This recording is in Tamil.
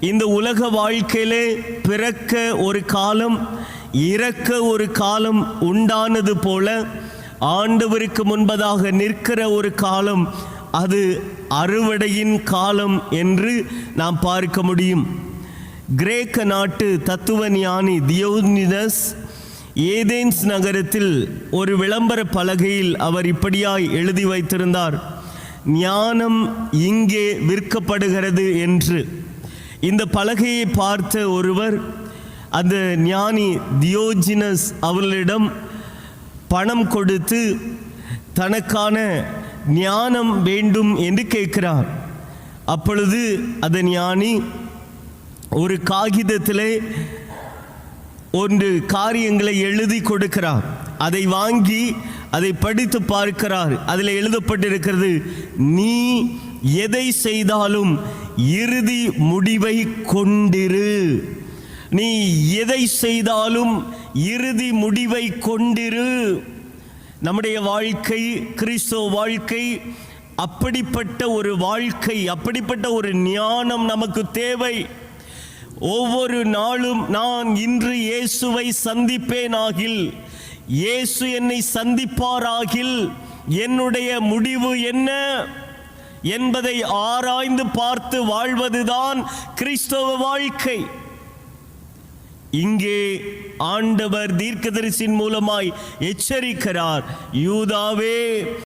இந்த உலக வாழ்க்கையிலே பிறக்க ஒரு காலம் இறக்க ஒரு காலம் உண்டானது போல ஆண்டவருக்கு முன்பதாக நிற்கிற ஒரு காலம் அது அறுவடையின் காலம் என்று நாம் பார்க்க முடியும். கிரேக்க நாட்டு தத்துவ ஞானி தியோனிதஸ் ஏதேன்ஸ் நகரத்தில் ஒரு விளம்பர பலகையில் அவர் இப்படியாய் எழுதி வைத்திருந்தார் ஞானம் இங்கே விற்கப்படுகிறது என்று. இந்த பலகையை பார்த்த ஒருவர் அந்த ஞானி தியோஜினஸ் அவர்களிடம் பணம் கொடுத்து தனக்கான ஞானம் வேண்டும் என்று கேட்கிறார். அப்பொழுது அந்த ஞானி ஒரு காகிதத்திலே ஒன்று காரியங்களை எழுதி கொடுக்கிறார். அதை வாங்கி அதை படித்து பார்க்கிறார். அதில் எழுதப்பட்டிருக்கிறது நீ எதை செய்தாலும் இறுதி முடிவை கொண்டிரு. நீ எதை செய்தாலும் இறுதி முடிவை கொண்டிரு. நம்முடைய வாழ்க்கை கிறிஸ்தவ வாழ்க்கை அப்படிப்பட்ட ஒரு வாழ்க்கை அப்படிப்பட்ட ஒரு ஞானம் நமக்கு தேவை. ஒவ்வொரு நாளும் நான் இன்று இயேசுவை சந்திப்பேனாகில் இயேசு என்னை சந்திப்பாராகில் என்னுடைய முடிவு என்ன? என்பதை ஆராய்ந்து பார்த்து வாழ்வதுதான் கிறிஸ்தவ வாழ்க்கை. இங்கே ஆண்டவர் தீர்க்கதரிசின் மூலமாய் எச்சரிக்கிறார். யூதாவே